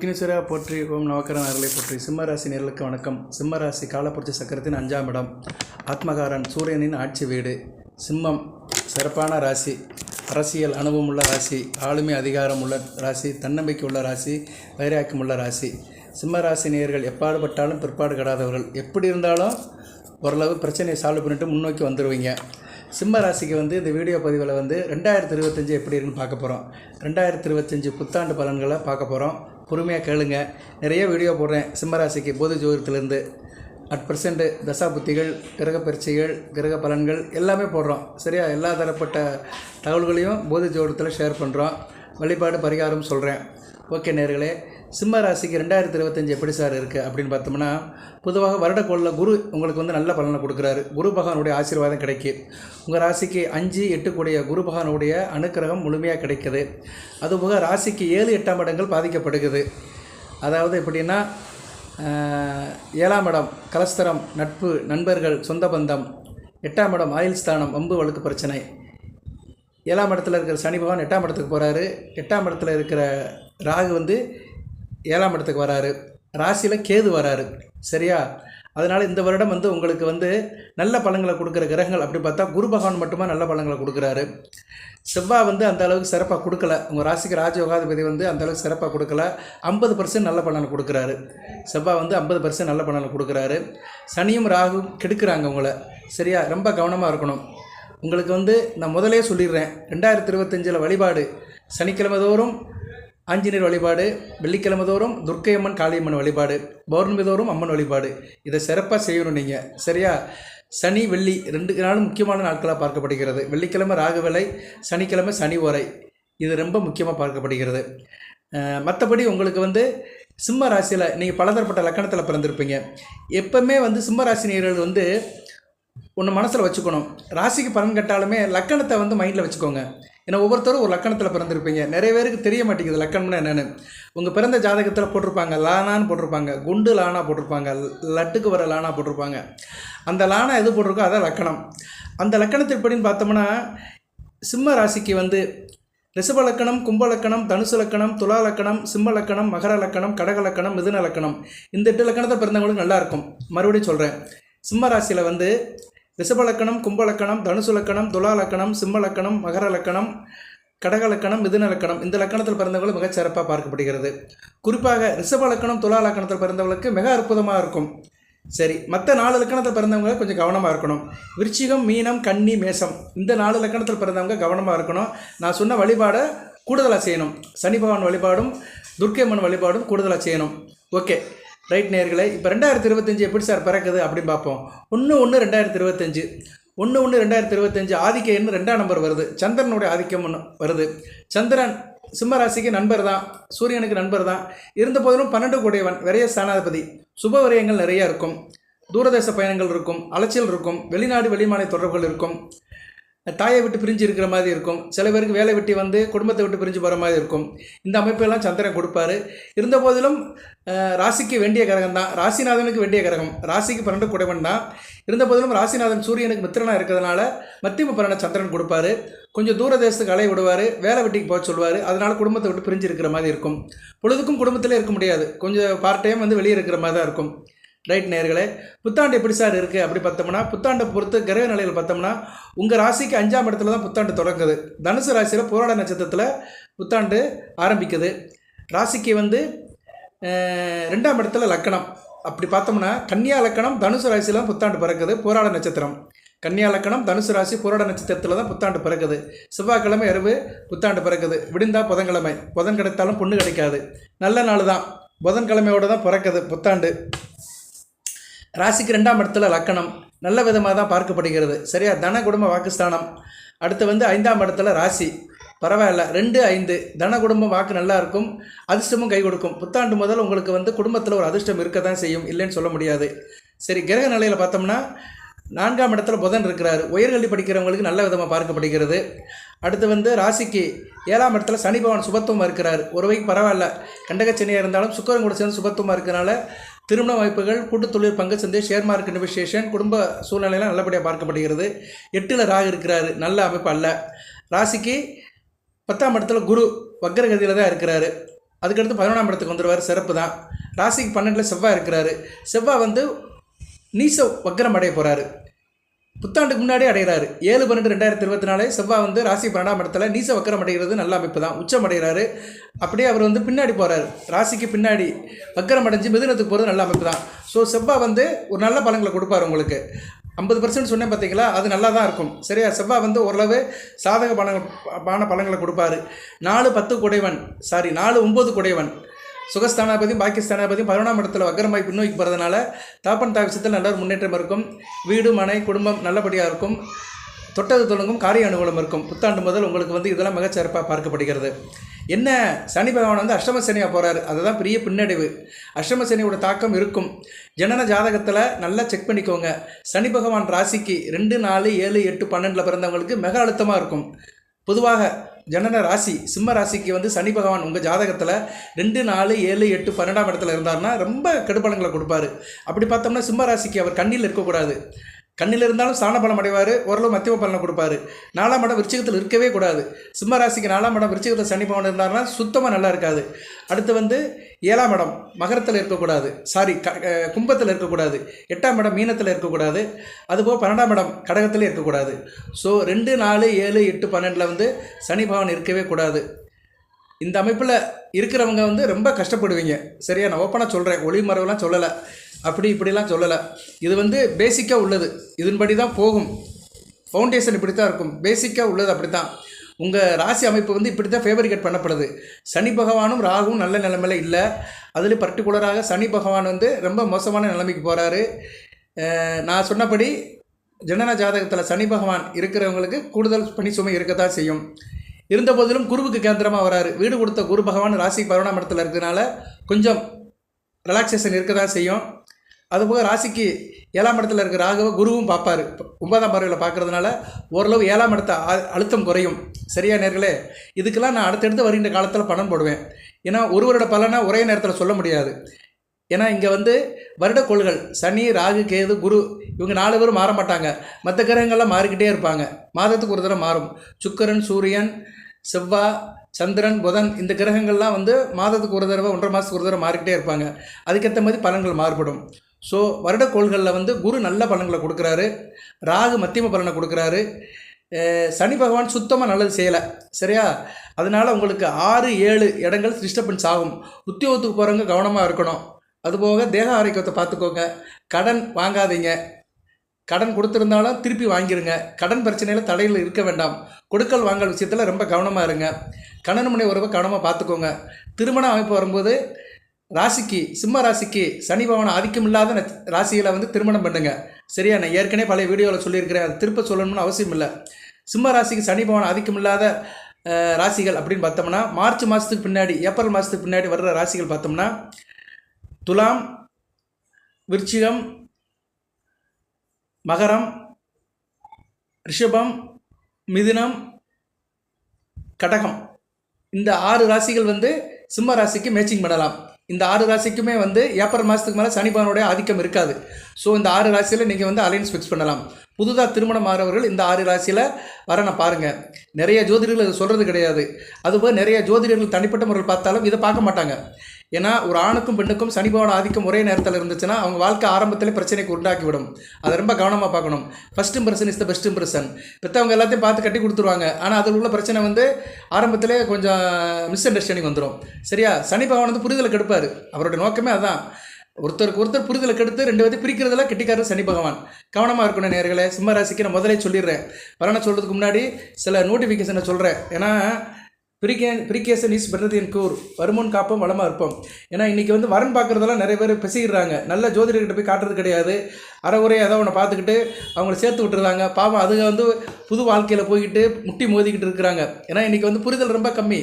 விக்னேஸ்வரா போற்றி ஓம் நவக்கரன் அருளை போற்றி. சிம்மராசி நேர்களுக்கு வணக்கம். சிம்மராசி காலப்புரட்சி சக்கரத்தின் அஞ்சாம் இடம். ஆத்மகாரன் சூரியனின் ஆட்சி வீடு. சிம்மம் சிறப்பான ராசி. அரசியல் அனுபவமுள்ள ராசி. ஆளுமை அதிகாரம் உள்ள ராசி. தன்னம்பிக்கை உள்ள ராசி. வைராக்கியம் உள்ள ராசி. சிம்மராசி நேர்கள் எப்பாடுபட்டாலும் பிற்பாடு கடாதவர்கள். எப்படி இருந்தாலும் ஓரளவு பிரச்சனையை சால்வ் பண்ணிட்டு முன்னோக்கி வந்துடுவீங்க சிம்ம ராசிக்கு வந்து இந்த வீடியோ பதிவில் வந்து ரெண்டாயிரத்தி இருபத்தஞ்சி எப்படி இருக்குன்னு பார்க்க போகிறோம் ரெண்டாயிரத்தி இருபத்தஞ்சி புத்தாண்டு பலன்களை பார்க்க போகிறோம் பொறுமையாக கேளுங்க. நிறைய வீடியோ போடுறேன். சிம்மராசிக்கு போது பொது ஜோதிடத்துலேருந்து. அட் பர்சன்ட் தசா புத்திகள் கிரக பரீட்சைகள் கிரக பலன்கள் எல்லாமே போடுறோம். சரியா? எல்லா தரப்பட்ட தகவல்களையும் போதி ஜோடத்தில் ஷேர் பண்ணுறோம் வழிபாடு பரிகாரம் சொல்கிறேன் ஓகே நேர்களே சிம்ம ராசிக்கு ரெண்டாயிரத்தி இருபத்தஞ்சி எப்படி சார் இருக்குது அப்படின்னு பார்த்தோம்னா பொதுவாக வருடக்கோளில் குரு உங்களுக்கு வந்து நல்ல பலனை கொடுக்குறாரு. குரு பகவானுடைய ஆசீர்வாதம் கிடைக்கும் உங்கள் ராசிக்கு அஞ்சு எட்டு கூடிய குரு பகவானுடைய அனுக்கிரகம் முழுமையாக கிடைக்குது. அதுபோக ராசிக்கு ஏழு எட்டாம் இடங்கள் பாதிக்கப்படுகிறது. அதாவது எப்படின்னா ஏழாம் இடம் கலஸ்தரம் நட்பு நண்பர்கள் சொந்த பந்தம். எட்டாம் இடம் ஆயுள் ஸ்தானம் வம்பு வழக்கு பிரச்சனை. ஏழாம் இடத்துல இருக்கிற சனி பகவான் எட்டாம் இடத்துக்கு போகிறாரு எட்டாம் இடத்துல இருக்கிற ராகு வந்து ஏழாம் இடத்துக்கு வராரு. ராசியில் கேது வராரு. சரியா? அதனால் இந்த வருடம் வந்து உங்களுக்கு வந்து நல்ல பழங்களை கொடுக்குற கிரகங்கள் அப்படி பார்த்தா குரு பகவான் மட்டுமா நல்ல பழங்களை கொடுக்குறாரு. செவ்வாய் வந்து அந்த அளவுக்கு சிறப்பாக கொடுக்கல. உங்கள் ராசிக்கு ராஜயோகாதிபதி வந்து அந்த அளவுக்கு சிறப்பாக கொடுக்கல. ஐம்பது பர்சன்ட் நல்ல பலனை கொடுக்குறாரு. செவ்வாய் வந்து ஐம்பது பர்சன்ட் நல்ல பலனை கொடுக்குறாரு. சனியும் ராகும் கெடுக்கிறாங்க உங்களை. சரியா? ரொம்ப கவனமாக இருக்கணும். உங்களுக்கு வந்து நான் முதலே சொல்லிடுறேன். ரெண்டாயிரத்தி இருபத்தஞ்சில் வழிபாடு. சனிக்கிழமை தோறும் ஆஞ்சநேயர் வழிபாடு வெள்ளிக்கிழமை தோறும் துர்க்கையம்மன் காளியம்மன் வழிபாடு பௌர்ணமி தோறும் அம்மன் வழிபாடு. இதை சிறப்பாக செய்யணும் நீங்கள் சரியா? சனி வெள்ளி ரெண்டு நாளும் முக்கியமான நாட்களாக பார்க்கப்படுகிறது. வெள்ளிக்கிழமை ராகவிலை சனிக்கிழமை சனி ஓரை. இது ரொம்ப முக்கியமாக பார்க்கப்படுகிறது. மற்றபடி உங்களுக்கு வந்து சிம்ம ராசியில் நீங்கள் பலதரப்பட்ட லக்கணத்தில் பிறந்திருப்பீங்க. எப்போவுமே வந்து சிம்ம ராசி நேர்கள் வந்து ஒன்று மனசில் வச்சுக்கணும். ராசிக்கு பலன் கட்டாலுமே லக்கணத்தை வந்து மைண்டில் வச்சுக்கோங்க. ஏன்னா ஒவ்வொருத்தரும் ஒரு லக்கணத்தில் பிறந்திருப்பீங்க. நிறைய பேருக்கு தெரிய மாட்டேங்குது லக்கணம்னா என்னென்னு. உங்கள் பிறந்த ஜாதகத்தில் போட்டிருப்பாங்க லானான்னு போட்டிருப்பாங்க குண்டு லானா போட்டிருப்பாங்க லட்டுக்கு வர லானா போட்டிருப்பாங்க. அந்த லானா எது போட்டிருக்கோ அதான் லக்கணம். அந்த லக்கணத்திற்படின்னு பார்த்தோம்னா சிம்ம ராசிக்கு வந்து ரிஷப லக்கணம் கும்ப லக்கணம் தனுசு லக்கணம் துலா லக்கணம் சிம்ம லக்கணம் மகர லக்கணம் கடக லக்கணம் மிதுன லக்கணம். இந்த எட்டு லக்கணத்தை பிறந்தவங்களுக்கு நல்லா இருக்கும். மறுபடியும் சொல்கிறேன் சிம்ம ராசியில் வந்து ரிஷபலக்கணம் கும்பலக்கணம் தனுசு லக்கணம் துலா லக்கணம் சிம்ம லக்கணம் மகர லக்கணம் கடக லக்கணம் மிதுன லக்கணம் இந்த லக்கணத்தில் பிறந்தவங்களும் மிகச் சிறப்பாக பார்க்கப்படுகிறது. குறிப்பாக ரிஷப லக்கணம் துலா லக்கணத்தில் பிறந்தவங்களுக்கு மிக அற்புதமாக இருக்கும். சரி மற்ற நாலு லக்கணத்தில் பிறந்தவங்க கொஞ்சம் கவனமாக இருக்கணும். விருச்சிகம் மீனம் கன்னி மேசம். இந்த நாலு லக்கணத்தில் பிறந்தவங்க கவனமாக இருக்கணும். நான் சொன்ன வழிபாடை கூடுதலாக செய்யணும். சனி பகவான் வழிபாடும் துர்க்கைம்மன் வழிபாடும் கூடுதலாக செய்யணும். ஓகே. ரைட் நேர்களை இப்போ ரெண்டாயிரத்தி இருபத்தஞ்சு எப்படி சார் பிறக்குது அப்படின்னு பார்ப்போம். ஒன்று ஒன்று ரெண்டாயிரத்தி இருபத்தஞ்சு ஒன்று ஒன்று ரெண்டாயிரத்தி இருபத்தஞ்சு ஆதிக்கன்னு ரெண்டாம் நம்பர் வருது. சந்திரனுடைய ஆதிக்கம் ஒன்று வருது. சந்திரன் சிம்ம ராசிக்கு நண்பர் தான். சூரியனுக்கு நண்பர் தான். இருந்த போதிலும் பன்னெண்டு கூடியவன் விரைய ஸ்தானாதிபதி சுப விரயங்கள் நிறையா இருக்கும். தூரதேச பயணங்கள் இருக்கும். அலைச்சல் இருக்கும். வெளிநாடு வெளிமாநில தொடர்புகள் இருக்கும். தாயை விட்டு பிரிஞ்சு இருக்கிற மாதிரி இருக்கும். சில பேருக்கு வேலை வெட்டி வந்து குடும்பத்தை விட்டு பிரிஞ்சு போகிற மாதிரி இருக்கும். இந்த அமைப்பெல்லாம் சந்திரன் கொடுப்பாரு. இருந்த போதிலும் ராசிக்கு வேண்டிய கிரகம் தான். ராசிநாதனுக்கு வேண்டிய கிரகம். ராசிக்கு பன்னெண்டு குடைவன் தான். இருந்த போதிலும் ராசிநாதன் சூரியனுக்கு மித்திரனாக இருக்கிறதுனால மத்தியம பரண சந்திரன் கொடுப்பாரு. கொஞ்சம் தூர தேசத்துக்கு அலைய விடுவார். வேலை வெட்டிக்கு போக சொல்லுவார் அதனால் குடும்பத்தை விட்டு பிரிஞ்சு இருக்கிற மாதிரி இருக்கும். பொழுதுக்கும் குடும்பத்திலே இருக்க முடியாது. கொஞ்சம் பார்ட் டைம் வந்து வெளியே இருக்கிற மாதிரி தான் இருக்கும். ரைட் நேர்களே புத்தாண்டு எப்படி சார் இருக்குது அப்படி பார்த்தோம்னா புத்தாண்டை பொறுத்து கிரக நிலையில் பார்த்தோம்னா உங்கள் ராசிக்கு அஞ்சாம் இடத்துல தான் புத்தாண்டு தொடங்குது. தனுசு ராசியில் போராட நட்சத்திரத்தில் புத்தாண்டு ஆரம்பிக்குது. ராசிக்கு வந்து ரெண்டாம் இடத்துல லக்கணம். அப்படி பார்த்தோம்னா கன்னியா லக்கணம் தனுசு ராசியில் தான் புத்தாண்டு பிறக்குது போராட நட்சத்திரம். கன்னியா லக்கணம் தனுசு ராசி போராட நட்சத்திரத்தில் தான் புத்தாண்டு பிறக்குது. செவ்வாய்க்கிழமை இரவு புத்தாண்டு பிறக்குது. விடிந்தா புதன்கிழமை. புதன் கிடைத்தாலும் பொண்ணு கிடைக்காது. நல்ல நாள் தான். புதன்கிழமையோட தான் பிறக்குது புத்தாண்டு. ராசிக்கு ரெண்டாம் இடத்துல லக்கணம். நல்ல விதமாக தான் பார்க்கப்படுகிறது. சரியா? தன குடும்ப வாக்குஸ்தானம். அடுத்து வந்து ஐந்தாம் இடத்துல ராசி. பரவாயில்ல. ரெண்டு ஐந்து. தன குடும்பம் வாக்கு நல்லா இருக்கும். அதிர்ஷ்டமும் கை கொடுக்கும். புத்தாண்டு முதல் உங்களுக்கு வந்து குடும்பத்தில் ஒரு அதிர்ஷ்டம் இருக்க தான் செய்யும். இல்லைன்னு சொல்ல முடியாது. சரி கிரக நிலையில் பார்த்தோம்னா நான்காம் இடத்துல புதன் இருக்கிறார். உயர்கல்வி படிக்கிறவங்களுக்கு நல்ல விதமாக பார்க்கப்படுகிறது. அடுத்து வந்து ராசிக்கு ஏழாம் இடத்துல சனி பகவான் சுபத்துவமாக இருக்கிறார். ஒரு வைக்கு பரவாயில்ல. கண்டகச்சனியாக இருந்தாலும் சுக்கரன் கூட சேர்ந்து சுபத்துவமாக இருக்கிறனால திருமண வாய்ப்புகள் கூட்டுத் தொழில் பங்கு சந்தை ஷேர் மார்க்கெட் இன்வெஸ்டேஷன் குடும்ப சூழ்நிலையெல்லாம் நல்லபடியாக பார்க்கப்படுகிறது. எட்டில் ராகு இருக்கிறாரு. நல்ல அமைப்பு அல்ல. ராசிக்கு பத்தாம் இடத்துல குரு வக்கரகதியில் தான் இருக்கிறாரு. அதுக்கடுத்து பதினொன்றாம் இடத்துக்கு வந்துடுவார் சிறப்பு தான். ராசிக்கு பன்னெண்டில் செவ்வாய் இருக்கிறாரு. செவ்வாய் வந்து நீச வக்கரம் அடைய போகிறாரு புத்தாண்டுக்கு முன்னாடியே அடைகிறாரு. ஏழு பன்னெண்டு ரெண்டாயிரத்தி இருபத்தி நாலு செவ்வாய் வந்து ராசி பன்னெண்டாம் இடத்துல நீச வக்கரம் அடைகிறது நல்ல அமைப்பு தான் உச்சம் அடைகிறாரு. அப்படியே அவர் வந்து பின்னாடி போகிறாரு ராசிக்கு பின்னாடி வக்கரம் அடைஞ்சு மிதுனத்துக்கு போகிறது நல்ல அமைப்பு தான் ஸோ செவ்வாய் வந்து ஒரு நல்ல பலங்களை கொடுப்பாரு உங்களுக்கு. ஐம்பது பர்சன்ட் சொன்னேன் பார்த்தீங்களா அது நல்லா தான் இருக்கும். சரியா? செவ்வாய் வந்து ஓரளவு சாதக பலங்கள் பான பழங்களை கொடுப்பாரு. நாலு பத்து குடைவன். சாரி நாலு ஒம்பது குடைவன். சுகஸ்தானாபதியும் பாகிஸ்தானாபதியும் பதினொன்றாம் இடத்துல வக்கரமாய் பின்னோக்கி போகிறதுனால தாப்பன் தாவிசத்தில் நல்ல ஒரு முன்னேற்றம் இருக்கும். வீடு மனை குடும்பம் நல்லபடியாக இருக்கும். தொட்டது தொடங்கும் காரிய அனுகூலம் இருக்கும். புத்தாண்டு முதல் உங்களுக்கு வந்து இதெல்லாம் மிகச்சிறப்பாக பார்க்கப்படுகிறது. என்ன? சனி பகவான் வந்து அஷ்டம சனியாக போகிறாரு அதுதான் பெரிய பின்னடைவு. அஷ்டம சனியோட தாக்கம் இருக்கும். ஜனன ஜாதகத்தில் நல்லா செக் பண்ணிக்கோங்க. சனி பகவான் ராசிக்கு ரெண்டு நாலு ஏழு எட்டு பன்னெண்டில் பிறந்தவங்களுக்கு மிக அழுத்தமாக இருக்கும். பொதுவாக ஜனன ராசி சிம்ம ராசிக்கு வந்து சனி பகவான் உங்கள் ஜாதகத்தில் ரெண்டு நாலு ஏழு எட்டு பன்னெண்டாம் இடத்துல இருந்தாருன்னா ரொம்ப கெடுபலங்களை கொடுப்பாரு. அப்படி பார்த்தோம்னா சிம்ம ராசிக்கு அவர் கண்ணில் இருக்கக்கூடாது கண்ணில் இருந்தாலும் ஸ்தான பலம் அடைவார் ஓரளவு மத்தியம பலனை கொடுப்பாரு. நாலாம் இடம் விருச்சிகத்தில் இருக்கவே கூடாது. சிம்ம ராசிக்கு நாலாம் இடம் விருச்சிகத்தில் சனி பவன் இருந்தாருன்னா சுத்தமாக நல்லா இருக்காது. அடுத்து வந்து ஏழாம் இடம் மகரத்தில் இருக்கக்கூடாது. சாரி க கும்பத்தில் இருக்கக்கூடாது. எட்டாம் இடம் மீனத்தில் இருக்கக்கூடாது. அதுபோக பன்னெண்டாம் இடம் கடகத்தில் இருக்கக்கூடாது. ஸோ ரெண்டு நாலு ஏழு எட்டு பன்னெண்டில் வந்து சனி பவன் இருக்கவே கூடாது. இந்த அமைப்பில் இருக்கிறவங்க வந்து ரொம்ப கஷ்டப்படுவீங்க. சரியா? நான் ஓப்பனாக சொல்கிறேன் ஒளி மறைவெல்லாம் சொல்லலை. அப்படி இப்படிலாம் சொல்லலை. இது வந்து பேசிக்காக உள்ளது. இதன்படி தான் போகும். ஃபவுண்டேஷன் இப்படி தான் இருக்கும். பேசிக்காக உள்ளது அப்படி தான் உங்கள் ராசி அமைப்பு வந்து இப்படி தான் ஃபேவரிகேட் பண்ணப்படுது. சனி பகவானும் ராகுவும் நல்ல நிலைமையில் இல்லை. அதில் பர்டிகுலராக சனி பகவான் வந்து ரொம்ப மோசமான நிலைமைக்கு போகிறாரு நான் சொன்னபடி ஜனன ஜாதகத்தில் சனி பகவான் இருக்கிறவங்களுக்கு கூடுதல் பணி சுமை இருக்கத்தான் செய்யும். இருந்த போதிலும் குருவுக்கு கேந்திரமாக வராரு. வீடு கொடுத்த குரு பகவான் ராசி பரணாம் இடத்துல இருக்கிறதுனால கொஞ்சம் ரிலாக்ஸேஷன் இருக்க தான் செய்யும். அதுபோக ராசிக்கு ஏழாம் இடத்துல இருக்கிற ராகுவை குருவும் பார்ப்பார். ஒன்பதாம் பார்வையில் பார்க்கறதுனால ஓரளவு ஏழாம் இடத்த அ- அழுத்தம் குறையும். சரியா நேர்களே? இதுக்கெல்லாம் நான் அடுத்தடுத்து வருகின்ற காலத்தில் பணம் போடுவேன். ஏன்னா ஒரு வருட பலனை ஒரே நேரத்தில் சொல்ல முடியாது. ஏன்னா இங்கே வந்து வருடக்கோள்கள் சனி ராகு கேது குரு இவங்க நாலு பேரும் மாற மாட்டாங்க. மற்ற கிரகங்கள்லாம் மாறிக்கிட்டே இருப்பாங்க. மாதத்துக்கு ஒரு தடவை மாறும். சுக்கரன் சூரியன் செவ்வாய் சந்திரன் புதன் இந்த கிரகங்கள்லாம் வந்து மாதத்துக்கு ஒரு தடவை ஒன்றரை மாதத்துக்கு ஒரு தடவை மாறிக்கிட்டே இருப்பாங்க. அதுக்கேற்ற மாதிரி பலன்கள் மாறுபடும். ஸோ வருடக்கோள்களில் வந்து குரு நல்ல பலன்களை கொடுக்குறாரு. ராகு மத்தியம பலனை கொடுக்குறாரு. சனி பகவான் சுத்தமாக நல்லது செய்யலை. சரியா? அதனால் உங்களுக்கு ஆறு ஏழு இடங்கள் டிஸ்டர்பன்ஸ் ஆகும். உத்தியோகத்துக்கு போகிறவங்க கவனமாக இருக்கணும். அதுபோக தேக ஆரோக்கியத்தை பார்த்துக்கோங்க. கடன் வாங்காதீங்க. கடன் கொடுத்துருந்தாலும் திருப்பி வாங்கிருங்க. கடன் பிரச்சனையில் தடையில் இருக்க வேண்டாம். கொடுக்கல் வாங்கல் விஷயத்தில் ரொம்ப கவனமாக இருங்க. கணன் முனை உறவை கவனமாக பார்த்துக்கோங்க. திருமண அமைப்பு வரும்போது ராசிக்கு சிம்ம ராசிக்கு சனி பவன ஆதிக்கம் இல்லாத ராசிகளை வந்து திருமணம் பண்ணுங்க. சரியா? நான் ஏற்கனவே பழைய வீடியோவில் சொல்லியிருக்கிறேன். அது திருப்ப சொல்லணும்னு அவசியம் இல்லை. சிம்ம ராசிக்கு சனி பவன ஆதிக்கம் இல்லாத ராசிகள் அப்படின்னு பார்த்தோம்னா மார்ச் மாதத்துக்கு பின்னாடி ஏப்ரல் மாதத்துக்கு பின்னாடி வர்ற ராசிகள் பார்த்தோம்னா துலாம் விருச்சிகம் மகரம் ரிஷபம் மிதுனம் கடகம். இந்த ஆறு ராசிகள் வந்து சிம்ம ராசிக்கு மேட்சிங் பண்ணலாம். இந்த ஆறு ராசிக்குமே வந்து ஏப்ரல் மாதத்துக்கு மேலே சனிபானுடைய ஆதிக்கம் இருக்காது. ஸோ இந்த ஆறு ராசியில் நீங்கள் வந்து அலைன்ஸ் ஃபிக்ஸ் பண்ணலாம். புதுதாக திருமணம் ஆகிறவர்கள் இந்த ஆறு ராசியில் வரனை பாருங்கள் நிறைய ஜோதிடர்கள் சொல்கிறது கிடையாது. அதுபோல் நிறைய ஜோதிடர்கள் தனிப்பட்ட முறையில் பார்த்தாலும் இதை பார்க்க மாட்டாங்க. ஏன்னா ஒரு ஆணுக்கும் பெண்ணுக்கும் சனி பகவான் ஆதிக்கம் ஒரே நேரத்தில் இருந்துச்சுன்னா அவங்க வாழ்க்கை ஆரம்பத்திலே பிரச்சனைக்கு உண்டாக்கி விடும். அதை ரொம்ப கவனமாக பார்க்கணும். First impression is the best impression பெற்றவங்க எல்லாத்தையும் பார்த்து கட்டி கொடுத்துருவாங்க. ஆனால் அதில் உள்ள பிரச்சனை வந்து ஆரம்பத்திலே கொஞ்சம் மிஸ் அண்டர்ஸ்டாண்டிங் வந்துடும் சரியா? சனி பகவான் வந்து புரிதலை கெடுப்பார். அவரோட நோக்கமே அதான். ஒருத்தருக்கு ஒருத்தர் புரிதலை கெடுத்து ரெண்டு பேர்த்தையும் பிரிக்கிறதுல கெட்டிக்காரர் சனி பகவான். கவனமாக இருக்கணும் நேர்களை சிம்ம ராசிக்கு நான் முதலே சொல்லிடுறேன். பலனை சொல்கிறதுக்கு முன்னாடி சில நோட்டிஃபிகேஷனை சொல்கிறேன் ஏன்னா பிரிகே பிரிகேசன் இஸ் பெட்டர் என் கூர் வருமுன் காப்போம் வளமாக இருப்போம். ஏன்னா இன்றைக்கி வந்து வரன் பார்க்குறதெல்லாம் நிறைய பேர் பிசைகிறாங்க. நல்ல ஜோதிடர்கிட்ட போய் காட்டுறது கிடையாது. அறகுறையாக ஏதோ ஒன்று பார்த்துக்கிட்டு அவங்கள சேர்த்து விட்டுருந்தாங்க பாவம் அதுங்க வந்து புது வாழ்க்கையில் போய்கிட்டு முட்டி மோதிக்கிட்டு இருக்கிறாங்க. ஏன்னா இன்றைக்கி வந்து புரிதல் ரொம்ப கம்மி.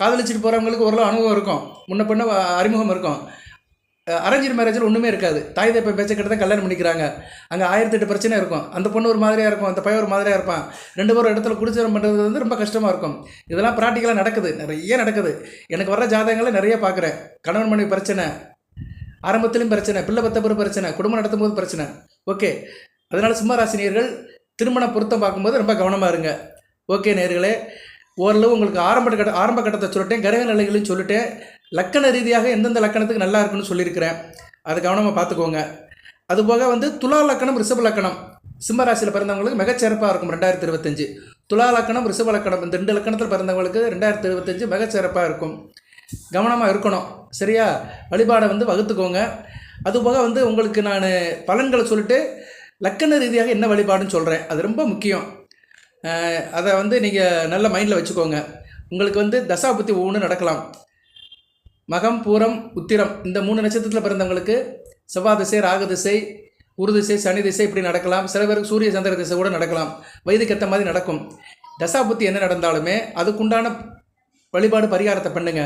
காதலிச்சிட்டு போகிறவங்களுக்கு ஓரளவு அனுபவம் இருக்கும். முன்ன பின்ன அறிமுகம் இருக்கும். அரேஞ்ச் மேரேஜில் ஒன்றுமே இருக்காது. தாய் தப்பை பேச்ச கிட்ட தான் கல்யாணம் பண்ணிக்கிறாங்க. அங்கே ஆயிரத்தி எட்டு பிரச்சனை இருக்கும். அந்த பொண்ணு ஒரு மாதிரியாக இருக்கும் அந்த பையன் ஒரு மாதிரியாக இருப்பான். ரெண்டு பேரும் இடத்துல குடிச்சரம் பண்ணுறது வந்து ரொம்ப கஷ்டமாக இருக்கும். இதெல்லாம் ப்ராக்டிக்கலாக நடக்குது. நிறைய நடக்குது. எனக்கு வர்ற ஜாதகங்களை நிறைய பார்க்குறேன் கணவன் மனைவி பிரச்சனை ஆரம்பத்திலும் பிரச்சனை பிள்ளை பத்த பிறகு பிரச்சனை குடும்பம் நடத்தும் போது பிரச்சனை. ஓகே. அதனால் சும்மா ராசினியர்கள் திருமண பொருத்தம் பார்க்கும்போது ரொம்ப கவனமாக இருங்க. ஓகே நேர்களே ஓரளவு உங்களுக்கு ஆரம்ப கட்ட ஆரம்ப கட்டத்தை சொல்லிட்டேன். கிரக நிலைகளையும் சொல்லிட்டேன். லக்கண ரீதியாக எந்தெந்த லக்கணத்துக்கு நல்லா இருக்குன்னு சொல்லியிருக்கிறேன். அதை கவனமாக பார்த்துக்கோங்க. அதுபோக வந்து துலா லக்கணம் ரிஷப லக்கணம். சிம்ம ராசியில் பிறந்தவங்களுக்கு மிகச்சிறப்பாக இருக்கும் ரெண்டாயிரத்தி இருபத்தஞ்சு. துலா லக்கணம் ரிஷப லக்கணம் இந்த ரெண்டு லக்கணத்தில் பிறந்தவங்களுக்கு ரெண்டாயிரத்தி இருபத்தஞ்சு மிகச்சிறப்பாக இருக்கும். கவனமாக இருக்கணும். சரியா? வழிபாடை வந்து வகுத்துக்கோங்க. அதுபோக வந்து உங்களுக்கு நான் பலன்களை சொல்லிட்டு லக்கண ரீதியாக என்ன வழிபாடுன்னு சொல்கிறேன் அது ரொம்ப முக்கியம். அதை வந்து நீங்கள் நல்ல மைண்டில் வச்சுக்கோங்க. உங்களுக்கு வந்து தசாபுத்தி ஒவ்வொன்று நடக்கலாம். மகம் பூரம் உத்திரம் இந்த மூணு நட்சத்திரத்தில் பிறந்தவங்களுக்கு செவ்வாய் திசை ராகு திசை குரு திசை சனி திசை இப்படி நடக்கலாம். சில பேருக்கு சூரிய சந்திர திசை கூட நடக்கலாம். வயதுக்கு ஏற்ற மாதிரி நடக்கும். தசாபுத்தி என்ன நடந்தாலுமே அதுக்குண்டான வழிபாடு பரிகாரத்தை பண்ணுங்க.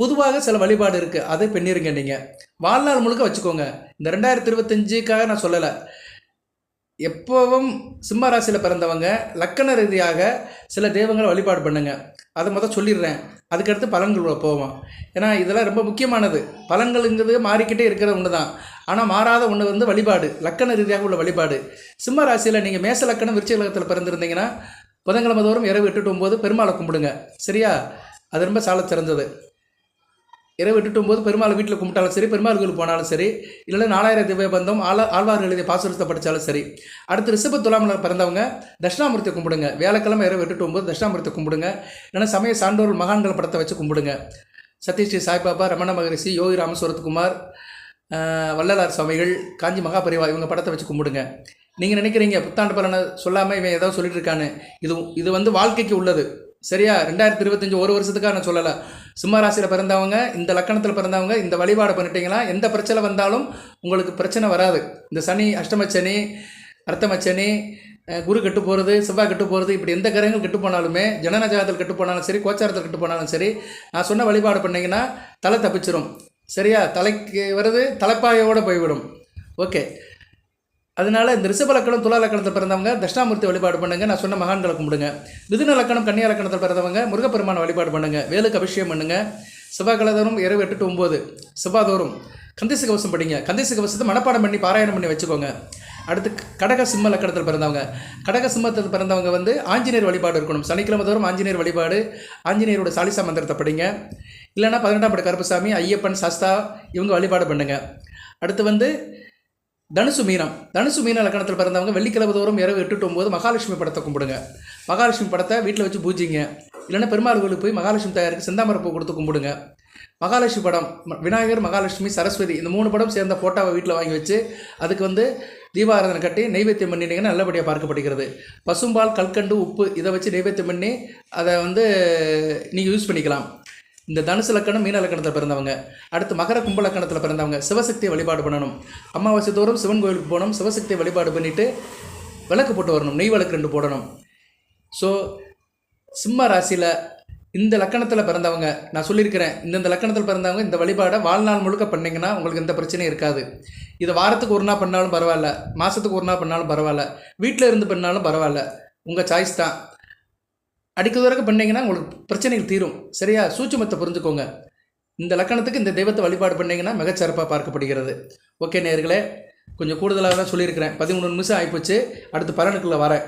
பொதுவாக சில வழிபாடு இருக்குது அதை பண்ணிருங்க நீங்கள் வாழ்நாள் முழுக்க வச்சுக்கோங்க. இந்த ரெண்டாயிரத்தி இருபத்தஞ்சுக்காக நான் சொல்லலை. எப்போவும் சிம்ம ராசியில் பிறந்தவங்க லக்கண ரீதியாக சில தெய்வங்களை வழிபாடு பண்ணுங்க. அதை மொதல் சொல்லிடுறேன். அதுக்கடுத்து பழங்களோட போவோம். ஏன்னா இதெல்லாம் ரொம்ப முக்கியமானது. பழங்கள்ங்கிறது மாறிக்கிட்டே இருக்கிற ஒன்று தான் ஆனால் மாறாத ஒன்று வந்து வழிபாடு. லக்கண ரீதியாக உள்ள வழிபாடு. சிம்ம ராசியில் நீங்கள் மேச லக்கணம் விருச்சிக லக்கத்தில் பிறந்திருந்தீங்கன்னா புதன்கிழமை தோறும் இரவு எட்டுட்டு ஒம்பது பெருமாளை கும்பிடுங்க. சரியா? அது ரொம்ப சால சிறந்தது இரவு எட்டுட்டு போது பெருமாள் வீட்டில் கும்பிட்டாலும் சரி பெருமாள் கோயில் போனாலும் சரி இல்லைன்னா நாலாயிரம் திவ்ய பந்தம் ஆள ஆழ்வார் எழுதிய பாசுரத்தை படித்தாலும் சரி. அடுத்து ரிஷப துலாமில் பிறந்தவங்க தட்சிணாமூர்த்தியை கும்பிடுங்க. வியாழக்கிழமை இரவு எட்டுட்டு போது தட்சிணாமூர்த்தியை கும்பிடுங்க. இல்லைன்னா சமய சான்றோர் மகான்கள் படத்தை வச்சு கும்பிடுங்க. சத்யஸ்ரீ சாய்பாபா ரமண மகரிஷி யோகி ராமசுவரத்குமார் ஆஹ், வள்ளலார் சுவாமிகள் காஞ்சி மகாபரிவா இவங்க படத்தை வச்சு கும்பிடுங்க. நீங்கள் நினைக்கிறீங்க புத்தாண்டு பலனை சொல்லாமல் இவன் ஏதாவது சொல்லிட்டு இருக்கான்னு. இது இது வந்து வாழ்க்கைக்கு உள்ளது. சரியா? ரெண்டாயிரத்தி இருபத்தஞ்சி ஒரு வருஷத்துக்காக நான் சொல்லலை. சிம்ம ராசியில் பிறந்தவங்க இந்த லக்கணத்தில் பிறந்தவங்க இந்த வழிபாடு பண்ணிட்டீங்கன்னா எந்த பிரச்சனை வந்தாலும் உங்களுக்கு பிரச்சனை வராது. இந்த சனி அஷ்டமச்சனி அர்த்தமச்சனி குரு கெட்டு போகிறது செவ்வாய் கெட்டு போகிறது இப்படி எந்த கிரகங்கள் கெட்டு போனாலுமே ஜனன கெட்டு போனாலும் சரி கோச்சாரத்தில் கெட்டு போனாலும் சரி நான் சொன்ன வழிபாடு பண்ணிங்கன்னா தலை தப்பிச்சிரும். சரியா? தலைக்கு வருது தலைப்பாயோடு போய்விடும். ஓகே. அதனால இந்த ரிஷப லக்கணம் துலா லக்கணத்தில் பிறந்தவங்க தஷ்டாமூர்த்தி வழிபாடு பண்ணுங்க. நான் சொன்ன மகான்களை கும்பிடுங்க. மிதுன லக்கணம் கன்னியா லக்கணத்தில் பிறந்தவங்க முருகப்பெருமான வழிபாடு பண்ணுங்க. வேலுக்கு அபிஷேகம் பண்ணுங்க. செவ்வாய்க்கிழமை தோறும் இரவு எட்டு ஒம்பது செவ்வாதோறும் கந்தேச கவசம் படிங்க. கந்தேச கவசத்தை மனப்பாடம் பண்ணி பாராயணம் பண்ணி வச்சுக்கோங்க. அடுத்து கடக சிம்ம லக்கணத்தில் பிறந்தவங்க. கடக சிம்மத்தில் பிறந்தவங்க வந்து ஆஞ்சநேயர் வழிபாடு இருக்கணும். சனிக்கிழமை தோறும் ஆஞ்சநேயர் வழிபாடு. ஆஞ்சநேயரோட சாலிசா மந்திரத்தை படிங்க. இல்லைன்னா பதினெட்டாம் படி கருப்பசாமி ஐயப்பன் சஸ்தா இவங்க வழிபாடு பண்ணுங்க. அடுத்து வந்து தனுசு மீனம். தனுசு மீன லக்கணத்தில் பிறந்தவங்க வெள்ளிக்கிழமை தோறும் இரவு எட்டு to ஒம்பது மகாலட்சுமி படத்தை கும்பிடுங்க. மகாலட்சுமி படத்தை வீட்டில் வச்சு பூஜிங்க. இல்லைன்னா பெருமாள் கோயிலுக்கு போய் மகாலட்சுமி தயாருக்கு செந்தாமரை பூ கொடுத்து கும்பிடுங்க. மகாலட்சுமி படம் விநாயகர் மகாலட்சுமி சரஸ்வதி இந்த மூணு படம் சேர்ந்த ஃபோட்டோவை வீட்டில் வாங்கி வச்சு அதுக்கு வந்து தீபாராதனை கட்டி நைவேத்தியம் பண்ணிட்டீங்கன்னா நல்லபடியாக பார்க்கப்படுகிறது. பசும்பால் கல்கண்டு உப்பு இதை வச்சு நைவேத்தியம் பண்ணி அதை வந்து நீங்கள் யூஸ் பண்ணிக்கலாம். இந்த தனுசு லக்கணம் மீன லக்கணத்தில் பிறந்தவங்க. அடுத்து மகர கும்ப லக்கணத்தில் பிறந்தவங்க. சிவசக்தியை வழிபாடு பண்ணணும். அமாவாசை தோறும் சிவன் கோயிலுக்கு போகணும். சிவசக்தியை வழிபாடு பண்ணிவிட்டு விளக்கு போட்டு வரணும். நெய் விளக்கு ரெண்டு போடணும். ஸோ சிம்ம ராசியில் இந்த லக்கணத்தில் பிறந்தவங்க நான் சொல்லியிருக்கிறேன் இந்தந்த லக்கணத்தில் பிறந்தவங்க இந்த வழிபாடை வாழ்நாள் முழுக்க பண்ணிங்கன்னா உங்களுக்கு எந்த பிரச்சனையும் இருக்காது. இதை வாரத்துக்கு ஒரு நாள் பண்ணாலும் பரவாயில்ல மாதத்துக்கு ஒரு நாள் பண்ணாலும் பரவாயில்ல வீட்டில் இருந்து பண்ணாலும் பரவாயில்ல. உங்கள் சாய்ஸ் தான். அடிக்கிறதுவரைக்கும் பண்ணீங்கன்னா உங்களுக்கு பிரச்சனைகள் தீரும். சரியா? சூட்சுமத்தை புரிஞ்சுக்கோங்க. இந்த லக்கணத்துக்கு இந்த தெய்வத்தை வழிபாடு பண்ணிங்கன்னா மிகச்சிறப்பாக பார்க்கப்படுகிறது. ஓகே நேர்களே கொஞ்சம் கூடுதலாக தான் சொல்லியிருக்கிறேன். பதிமூணு நிமிஷம் ஆகிப்போச்சு அடுத்து பலனுக்குள்ளே வரேன்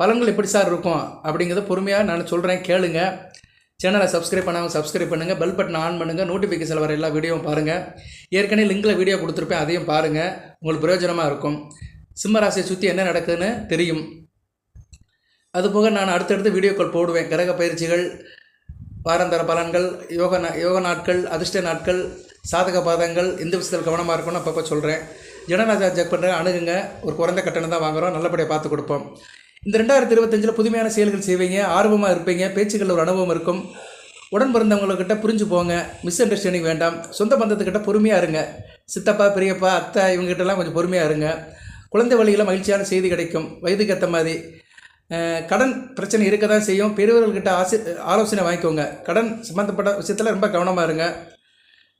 பலன்கள் எப்படி சார் இருக்கும்? அப்படிங்கிறத பொறுமையாக நான் சொல்கிறேன் கேளுங்க. சேனலை சப்ஸ்கிரைப் பண்ணாமல் சப்ஸ்கிரைப் பண்ணுங்கள் பெல் பட்டன் ஆன் பண்ணுங்கள் நோட்டிஃபிகேஷன் வர எல்லா வீடியோவும் பாருங்கள் ஏற்கனவே லிங்கில் வீடியோ கொடுத்துருப்பேன். அதையும் பாருங்கள் உங்களுக்கு பிரயோஜனமாக இருக்கும். சிம்ம ராசியை சுற்றி என்ன நடக்குதுன்னு தெரியும். அதுபோக நான் அடுத்தடுத்து வீடியோக்கள் போடுவேன். கிரக பயிற்சிகள் வாரந்தர பலன்கள் யோக நா- யோக நாட்கள் அதிர்ஷ்ட நாட்கள் சாதக பாதங்கள் இந்த விஷயத்தில் கவனமாக இருக்கும்னு அப்பப்போ சொல்கிறேன் ஜனராஜா ஜெக் பண்ணுற அணுகுங்க. ஒரு குறைந்த கட்டணம் தான் வாங்குகிறோம் நல்லபடியாக பார்த்து கொடுப்போம். இந்த ரெண்டாயிரத்தி இருபத்தஞ்சில் புதுமையான செயல்கள் செய்வீங்க. ஆர்வமாக இருப்பீங்க. பேச்சுக்களில் ஒரு அனுபவம் இருக்கும். உடன் பிறந்தவங்கக்கிட்ட புரிஞ்சு போங்க. மிஸ் அண்டர்ஸ்டாண்டிங் வேண்டாம். சொந்த பந்தத்துக்கிட்ட பொறுமையாக இருங்க. சித்தப்பா பெரியப்பா அத்தை இவங்ககிட்டலாம் கொஞ்சம் பொறுமையாக இருங்க. குழந்தை வழியில் மகிழ்ச்சியான செய்தி கிடைக்கும். வயதுக்கு ஏற்ற மாதிரி கடன் பிரச்சனை இருக்க தான் செய்யும். பெரியவர்கள்கிட்ட ஆசி ஆலோசனை வாங்கிக்கோங்க. கடன் சம்மந்தப்பட்ட விஷயத்தில் ரொம்ப கவனமாக இருங்க.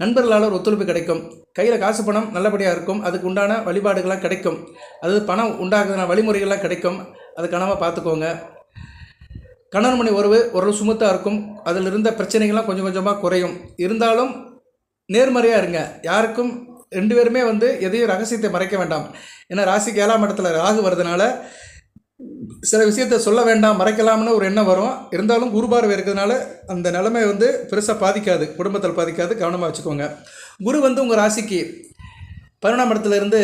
நண்பர்களால் ஒரு ஒத்துழைப்பு கிடைக்கும். கையில் காசு பணம் நல்லபடியாக இருக்கும். அதுக்கு உண்டான வழிபாடுகள்லாம் கிடைக்கும். அதாவது பணம் உண்டாக்குறதுன வழிமுறைகள்லாம் கிடைக்கும். அது கனவாக பார்த்துக்கோங்க. கணவன் மணி உறவு ஓரளவு சுமத்தாக இருக்கும். அதில் இருந்த பிரச்சனைகள்லாம் கொஞ்சம் கொஞ்சமாக குறையும். இருந்தாலும் நேர்மறையாக இருங்க. யாருக்கும் ரெண்டு பேருமே வந்து எதையும் ரகசியத்தை மறைக்க வேண்டாம். ஏன்னா ராசிக்கு ஏழாம் இடத்துல ராகு வர்றதுனால சில விஷயத்த சொல்ல வேண்டாம் மறைக்கலாம்னு ஒரு எண்ணம் வரும். இருந்தாலும் குருபார்வை இருக்கிறதுனால அந்த நிலைமை வந்து பெருசாக பாதிக்காது குடும்பத்தில் பாதிக்காது கவனமாக வச்சுக்கோங்க. குரு வந்து உங்கள் ராசிக்கு பதினொன்றாம் இடத்துலேருந்து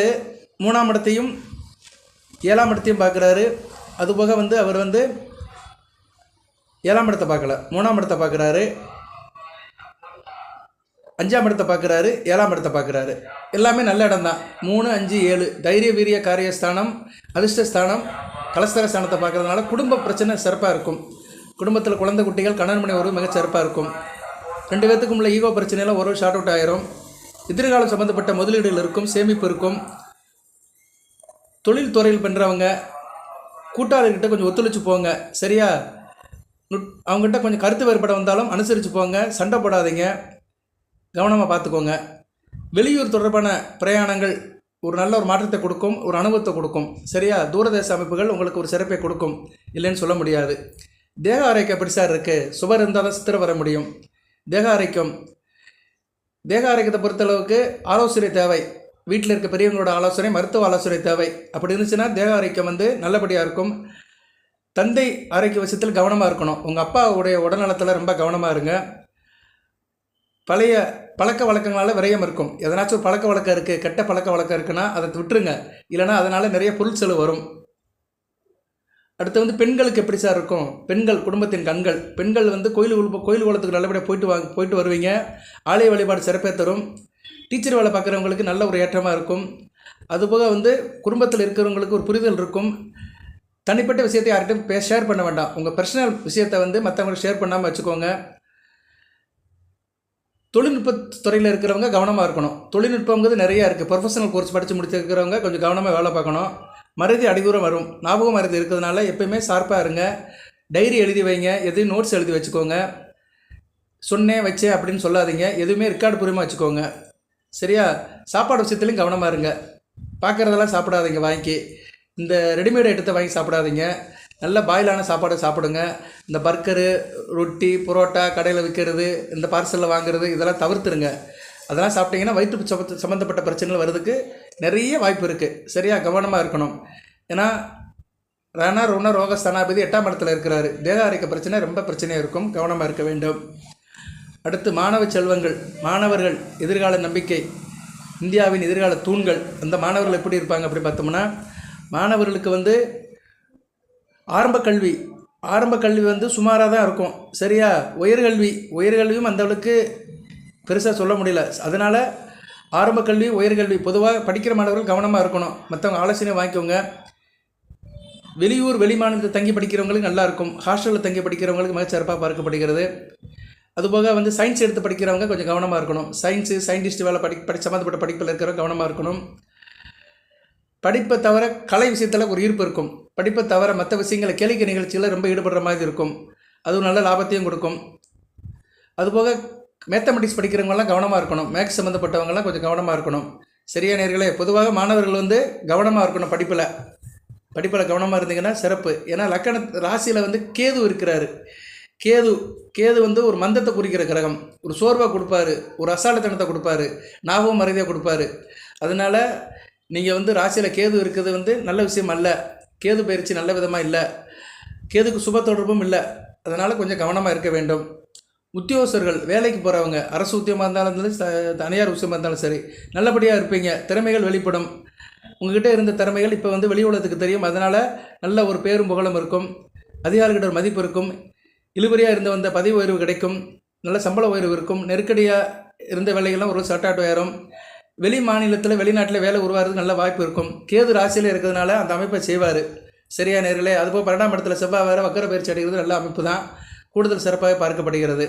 மூணாம் இடத்தையும் ஏழாம் இடத்தையும் பார்க்குறாரு. அதுபோக வந்து அவர் வந்து ஏழாம் இடத்தை பார்க்கல மூணாம் இடத்தை பார்க்குறாரு. அஞ்சாம் இடத்தை பார்க்குறாரு ஏழாம் இடத்தை பார்க்குறாரு. எல்லாமே நல்ல இடம் தான் மூணு அஞ்சு ஏழு. தைரிய வீரிய காரியஸ்தானம் அதிர்ஷ்டஸ்தானம் கலஸ்தர ஸ்தானத்தை பார்க்கறதுனால குடும்ப பிரச்சனை சிறப்பாக இருக்கும். குடும்பத்தில் குழந்தை குட்டிகள் கணவன் மனை உறவு மிகச் சிறப்பாக இருக்கும். ரெண்டு பேர்த்துக்கும் உள்ள ஈகோ பிரச்சனையெல்லாம் ஒரு ஷார்ட் அவுட் ஆயிரும். எதிர்காலம் சம்மந்தப்பட்ட முதலீடுகள் இருக்கும் சேமிப்பு இருக்கும். தொழில் துறையில் பண்ணுறவங்க கூட்டாளர்கிட்ட கொஞ்சம் ஒத்துழைச்சு போங்க. சரியா? நுட் அவங்ககிட்ட கொஞ்சம் கருத்து வேறுபட வந்தாலும் அனுசரித்து போங்க. சண்டை போடாதீங்க. கவனமாக பார்த்துக்கோங்க. வெளியூர் தொடர்பான பிரயாணங்கள் ஒரு நல்ல ஒரு மாற்றத்தை கொடுக்கும் ஒரு அனுபவத்தை கொடுக்கும். சரியா? தூரதேச அமைப்புகள் உங்களுக்கு ஒரு சிறப்பை கொடுக்கும். இல்லைன்னு சொல்ல முடியாது. தேக ஆரோக்கியம் எப்படி சார் இருக்குது சுவர் இருந்தால் தான் வர முடியும். தேக ஆரோக்கியம். தேக ஆரோக்கியத்தை பொறுத்தளவுக்கு ஆலோசனை தேவை. வீட்டில் இருக்க பெரியவங்களோட ஆலோசனை மருத்துவ ஆலோசனை தேவை. அப்படி இருந்துச்சுன்னா தேக ஆரோக்கியம் வந்து நல்லபடியாக இருக்கும். தந்தை ஆரோக்கிய விஷயத்தில் கவனமாக இருக்கணும். உங்கள் அப்பாவுடைய உடல்நலத்தில் ரொம்ப கவனமாக இருங்க. பழைய பழக்க வழக்கங்களால் விரயம் இருக்கும். எதனாச்சும் ஒரு பழக்க வழக்கம் இருக்குது கெட்ட பழக்க வழக்கம் இருக்குன்னா அதை விட்டுருங்க. இல்லைன்னா அதனால் நிறைய பொருள் செலவு வரும். அடுத்து வந்து பெண்களுக்கு எப்படி சார் இருக்கும்? பெண்கள் குடும்பத்தின் கண்கள். பெண்கள் வந்து கோயில் கோயில் குளத்துக்கு நல்லபடியாக போயிட்டு வாங்க போயிட்டு வருவீங்க. ஆலய வழிபாடு சிறப்பே தரும். டீச்சர் வேலை பார்க்குறவங்களுக்கு நல்ல ஒரு ஏற்றமாக இருக்கும். அதுபோக வந்து குடும்பத்தில் இருக்கிறவங்களுக்கு ஒரு புரிதல் இருக்கும். தனிப்பட்ட விஷயத்தை யார்கிட்டையும் பே ஷேர் பண்ண வேண்டாம். உங்கள் பர்சனல் விஷயத்தை வந்து மற்றவங்களுக்கு ஷேர் பண்ணாமல் வச்சுக்கோங்க. தொழில்நுட்ப துறையில் இருக்கிறவங்க கவனமாக இருக்கணும். தொழில்நுட்பங்கிறது நிறையா இருக்குது ப்ரொஃபஷனல் கோர்ஸ் படித்து முடிச்சிருக்கிறவங்க கொஞ்சம் கவனமாக வேலை பார்க்கணும். மருதி அடிதூரம் வரும். ஞாபகம் மருதி இருக்கிறதுனால எப்பயுமே ஷார்ப்பாக இருங்க. டைரி எழுதி வைங்க. எதையும் நோட்ஸ் எழுதி வச்சுக்கோங்க. சொன்னேன் வச்சேன் அப்படின்னு சொல்லாதீங்க. எதுவுமே ரெக்கார்டு பூர்வமாக வச்சுக்கோங்க. சரியா? சாப்பாடு விஷயத்துலையும் கவனமாக இருங்க. பார்க்குறதெல்லாம் சாப்பிடாதீங்க வாங்கி இந்த ரெடிமேட் ஐட்டத்தை வாங்கி சாப்பிடாதீங்க. நல்ல பாயிலான சாப்பாடு சாப்பிடுங்க. இந்த பர்கரு ரொட்டி புரோட்டா கடையில் விற்கிறது இந்த பார்சலில் வாங்குறது இதெல்லாம் தவிர்த்துருங்க. அதெல்லாம் சாப்பிட்டீங்கன்னா வயிற்று சம்மந்த சம்மந்தப்பட்ட பிரச்சனைகள் வர்றதுக்கு நிறைய வாய்ப்பு இருக்குது சரியாக கவனமாக இருக்கணும். ஏன்னா ரண ருண ரோக ஸ்தானாபதி எட்டாம் இடத்துல இருக்கிறாரு. தேக அரைக்க பிரச்சனை ரொம்ப பிரச்சனையாக இருக்கும். கவனமாக இருக்க வேண்டும். அடுத்து மாணவ செல்வங்கள் மாணவர்கள் எதிர்கால நம்பிக்கை இந்தியாவின் எதிர்கால தூண்கள். அந்த மாணவர்கள் எப்படி இருப்பாங்க அப்படி பார்த்தோம்னா மாணவர்களுக்கு வந்து ஆரம்ப கல்வி. ஆரம்ப கல்வி வந்து சுமாராக தான் இருக்கும். சரியா? உயர்கல்வி உயர்கல்வியும் அந்த அளவுக்கு பெருசாக சொல்ல முடியல. அதனால் ஆரம்ப கல்வி உயர்கல்வி பொதுவாக படிக்கிற மாணவர்கள் கவனமாக இருக்கணும். மற்றவங்க ஆலோசனை வாங்கிக்கோங்க. வெளியூர் வெளி மாநிலத்தில் தங்கி படிக்கிறவங்களுக்கு நல்லா இருக்கும். ஹாஸ்டலில் தங்கி படிக்கிறவங்களுக்கு மிகச்சிறப்பாக பார்க்கப்படுகிறது. அதுபோக வந்து சயின்ஸ் எடுத்து படிக்கிறவங்க கொஞ்சம் கவனமாக இருக்கணும். சயின்ஸு சயின்டிஸ்ட் வேலை படி படி சம்மந்தப்பட்ட படிப்பில் இருக்கிறவங்க கவனமாக இருக்கணும். படிப்பை தவிர கலை விஷயத்தில் ஒரு ஈர்ப்பு இருக்கும். படிப்பை தவிர மற்ற விஷயங்களை கேளிக்கை நிகழ்ச்சியில் ரொம்ப ஈடுபடுற மாதிரி இருக்கும். அதுவும் நல்ல லாபத்தையும் கொடுக்கும். அதுபோக மேத்தமெட்டிக்ஸ் படிக்கிறவங்கலாம் கவனமாக இருக்கணும். மேக்ஸ் சம்மந்தப்பட்டவங்கலாம் கொஞ்சம் கவனமாக இருக்கணும். சரியா நேர்களே பொதுவாக மாணவர்கள் வந்து கவனமாக இருக்கணும் படிப்பில். படிப்பில் கவனமாக இருந்தீங்கன்னா சிறப்பு. ஏன்னா லக்கண ராசியில் வந்து கேது இருக்கிறாரு. கேது கேது வந்து ஒரு மந்தத்தை குறிக்கிற கிரகம். ஒரு சோர்வாக கொடுப்பாரு. ஒரு அசாலத்தனத்தை கொடுப்பாரு. ஞாபகம் மறைதியாக கொடுப்பாரு. அதனால் நீங்கள் வந்து ராசியில் கேது இருக்கிறது வந்து நல்ல விஷயம் அல்ல. கேது பயிற்சி நல்ல விதமாக இல்லை. கேதுக்கு சுப தொடர்பும் இல்லை. அதனால் கொஞ்சம் கவனமாக இருக்க வேண்டும். உத்தியோகஸ்தர்கள் வேலைக்கு போகிறவங்க அரசு உத்தியமாக இருந்தாலும் சரி, தனியார் உத்தியமாக இருந்தாலும் சரி நல்லபடியாக இருப்பீங்க. திறமைகள் வெளிப்படும். உங்ககிட்ட இருந்த திறமைகள் இப்போ வந்து வெளி உலகத்துக்கு தெரியும். அதனால் நல்ல ஒரு பேரும் புகழும் இருக்கும். அதிகாரிகிட்ட ஒரு மதிப்பு இருக்கும். இழுபறியாக இருந்து வந்த பதவி உயர்வு கிடைக்கும். நல்ல சம்பள உயர்வு இருக்கும். நெருக்கடியாக இருந்த வேலைகள்லாம் ஒரு சட்டாட்டு உயரும் வெளி மாநிலத்தில் வெளிநாட்டில் வேலை உருவாகிறதுக்கு நல்ல வாய்ப்பு இருக்கும். கேது ராசியில் இருக்கிறதுனால அந்த அமைப்பை செய்வார். சரியா நேர்களே அதுபோல் பன்னெண்டாம் இடத்துல செவ்வாய் வேறு வக்கர பயிற்சி அடைகிறது நல்ல அமைப்பு தான் கூடுதல் சிறப்பாக பார்க்கப்படுகிறது.